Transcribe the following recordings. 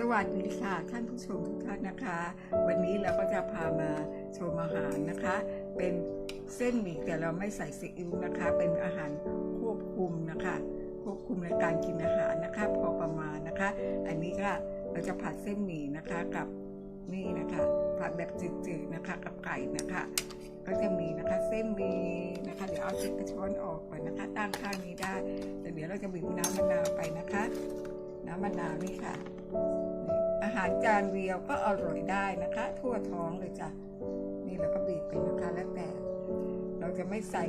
สวัสดีค่ะท่านผู้ชมทุกท่านนะคะ วันนี้เราก็จะพามาชมอาหารนะคะ เป็นเส้นหมี่แต่เราไม่ใส่ซีอิ๊วนะคะ เป็นอาหารควบคุมนะคะ ควบคุมในการกินอาหารนะคะ พอประมาณนะคะ อันนี้ก็เราจะผัดเส้นหมี่นะคะกับนี่นะคะผัดแบบจืดๆนะคะกับไก่นะคะ ก็จะมีนะคะเส้นหมี่นะคะ เดี๋ยวเอาชิ้นช้อนออกก่อนนะคะ ตั้งข้างนี้ได้แต่เดี๋ยวเราจะบีบน้ำมะนาวไปนะคะ น้ำมะนาวนี่ค่ะ อาหารจานเดียวก็อร่อยได้นะคะ ทั่วท้องเลยจ้ะนี่เราก็บีบไปนะคะแล้วแต่ เราจะไม่ใส่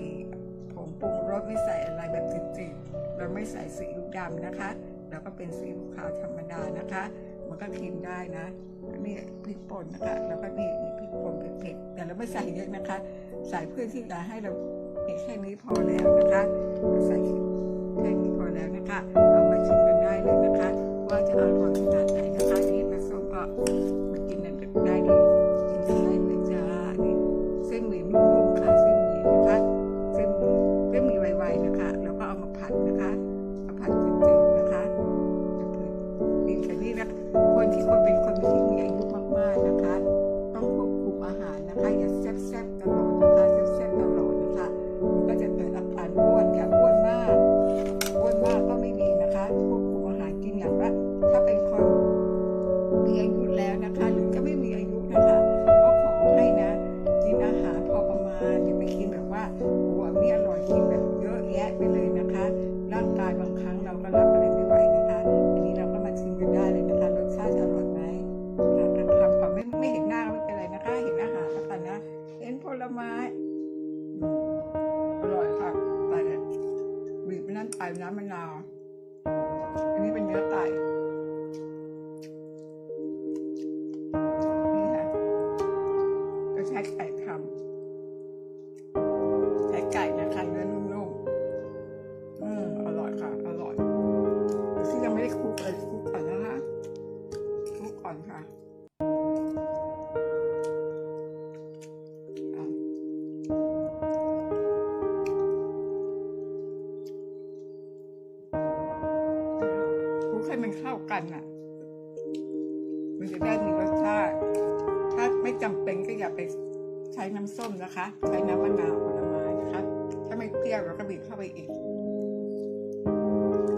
ผงปรุงรสไม่ใส่อะไรแบบจืดๆเราไม่ใส่ซีอิ๊วดำนะคะ เราก็เป็นซีอิ๊วขาวธรรมดานะคะ มันก็กินได้นะนี่พริกป่นนะคะแล้วก็นี่มีพริกป่นเผ็ดๆแต่เราไม่ใส่เยอะนะคะ ใส่เพื่อที่จะให้เราแค่นี้พอแล้วนะคะ ใส่แค่นี้พอแล้วนะคะ เอามาชิมกันได้เลยนะคะ ว่าจะอร่อยขนาดไหนนะคะนี่มาส้มก็มากินกันได้เลยกินกันได้เลยจ้านี่เส้นหมี่นุ่มๆค่ะเส้นหมี่นะคะเส้นหมี่เส้นหมี่ไวๆนะคะ แล้วก็เอามาผัดนะคะมาผัดจืดๆนะคะกินกันนี่นะคนที่คนเป็นคน ไม้อร่อยค่ะไปเลยบีบไปนั่นไปน้ำมะนาว อันนี้เป็นเนื้อไก่นี่ค่ะก็ใช้ไก่ทำใช้ไก่นะคะเนื้อนุ่มๆอืมอร่อยค่ะ อร่อยที่ยังไม่ได้คลุกเลยคลุกก่อนนะคะคลุกก่อนค่ะ ลุกให้มันเข้ากันอะ มันจะได้มีรสชาติ ถ้าไม่จำเป็นก็อย่าไปใช้น้ำส้มนะคะ ใช้น้ำมะนาวผลไม้นะคะ ถ้าไม่เปรี้ยวเราก็บีบเข้าไปอีก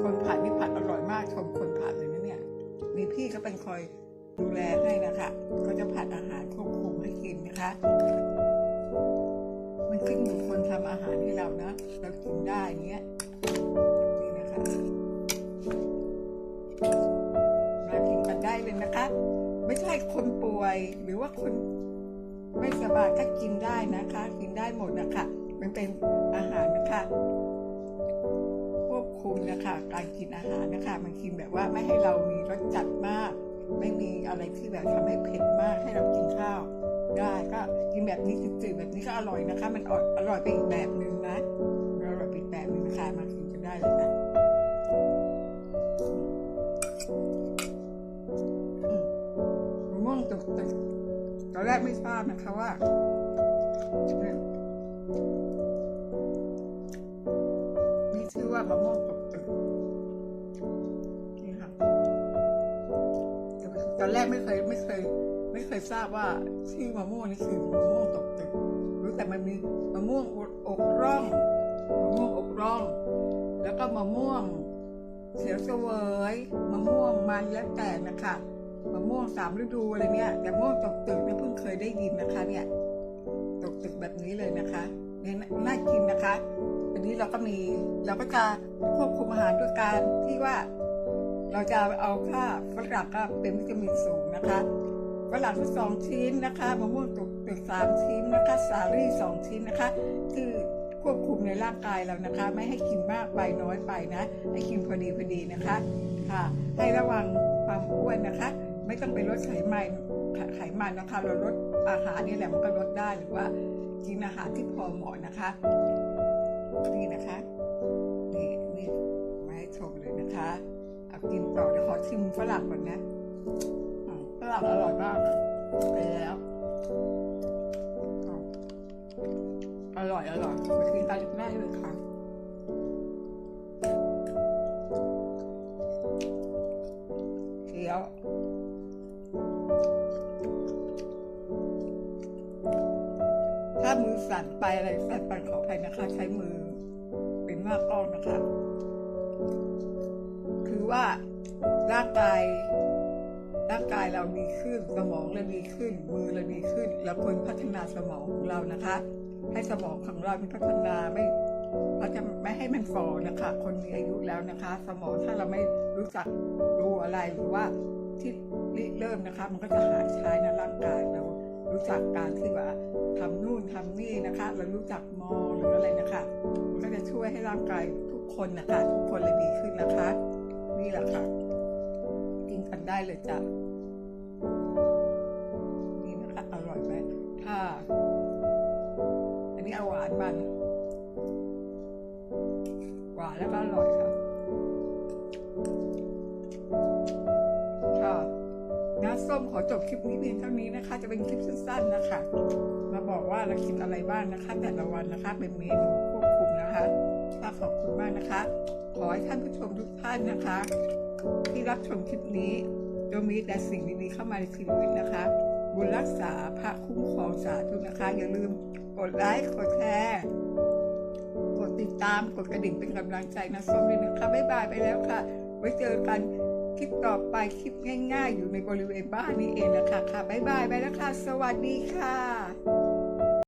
คนผัดนี่ผัดอร่อยมากชมคนผัดเลยนะเนี่ย มีพี่ก็เป็นคอยดูแลให้นะคะ ก็จะผัดอาหารควบคุมให้กินนะคะ มันขึ้นอยู่คนทำอาหารให้เรานะ เรากินได้เงี้ย นนะคะ ไม่ใช่คนป่วยหรือว่าคนไม่สบายก็กินได้นะคะ กินได้หมดนะคะ มันเป็นอาหารนะคะควบคุมนะคะการกินอาหารนะคะ มันกินแบบว่าไม่ให้เรามีรสจัดมาก ไม่มีอะไรที่แบบทำให้เผ็ดมากให้เรากินข้าว ได้ก็กินแบบนี้จืดๆแบบนี้ก็อร่อยนะคะ มันอร่อยอร่อยไปอีกแบบหนึ่งนะ ตอนแรกไม่ทราบนะคะว่านี่ชื่อว่ามะม่วงตกตึกนี่ค่ะตอนแรกไม่เคยไม่เคย ไม่เคยทราบว่าชื่อมะม่วงนี่คือมะม่วงตกตึกรู้แต่มันมีมะม่วงอกร่องมะม่วงอกร่อง แล้วก็มะม่วงเสียวเสวยมะม่วงมันแล้วแต่นะคะ มะม่วงสามฤดูอะไรเนี่ยแต่มะม่วงตกตึกเนี่ยเพิ่งเคยได้ยินนะคะ เนี่ยตกตึกแบบนี้เลยนะคะเนี่ยน่ากินนะคะ อันนี้เราก็มีเราก็จะควบคุมอาหารด้วยการที่ว่า เราจะเอาค่าฝรั่งก็เป็นวิตามินสูงนะคะฝรั่งที่สองชิ้นนะคะมะม่วงตกตึกสามชิ้นนะคะ สาลี่สองชิ้นนะคะคือควบคุมในร่างกายเรานะคะ ไม่ให้กินมากไปน้อยไปนะ ให้กินพอดีพอดีนะคะ ค่ะ ให้ระวังความอ้วนนะคะ ไม่ต้องไปลดไขมันไขมันนะคะ เราลดอาหารนี่แหละมันก็ลดได้หรือว่ากินอาหารที่พอเหมาะนะคะนี่นะคะนี่นี่มาให้ชมเลยนะคะเอากินต่อเดี๋ยวขอชิมฝรั่งก่อนนะฝรั่งอร่อยมากไปแล้วอร่อยอร่อยมากินกันได้เลยค่ะ สั่นไปอะไรสั่นไปขออภัยนะคะ ใช้มือ เป็นหน้ากล้องนะคะ คือว่าร่างกายร่างกายเราดีขึ้นสมองเราดีขึ้น มือเราดีขึ้นเราควรพัฒนาสมองของเรานะคะ ให้สมองของเรามีพัฒนาไม่เราจะไม่ให้มันฝ่อนะคะ คนมีอายุแล้วนะคะ สมองถ้าเราไม่รู้จักดูอะไรหรือว่าที่ริเริ่มนะคะ มันก็จะหายใช้ในร่างกายเรา รู้จักการที่ว่าทำนู่นทำนี่นะคะเรารู้จักมองหรืออะไรนะคะมันก็จะช่วยให้ร่างกายทุกคนนะคะ ทุกคนเลยดีขึ้นนะคะ นี่แหละค่ะกินกันได้เลยจ้ะนี่นะคะอร่อยไหมถ้า อันนี้เอาหวานมันหวานแล้วก็อร่อย น้าส้มขอจบคลิปนี้เพียงเท่านี้นะคะ จะเป็นคลิปสั้นๆนะคะ มาบอกว่าเรากินอะไรบ้างนะคะ แต่ละวันนะคะเป็นเมนูควบคุมนะคะขอบคุณมากนะคะ ขอให้ท่านผู้ชมทุกท่านนะคะ ที่รับชมคลิปนี้จะมีแต่สิ่งดีๆเข้ามาในชีวิตนะคะ บุญรักษาพระคุ้มครองสาธุนะคะ อย่าลืมกดไลค์กดแชร์กดติดตามกดกระดิ่งเป็นกำลังใจนะส้มด้วยนะคะบ๊ายบายไปแล้วค่ะ ไว้เจอกัน ลิปต่อไปคลิปง่าย ๆ อยู่ในบริเวณบ้านนี้เองนะคะค่ะบ๊ายบายไปแล้วค่ะ สวัสดีค่ะ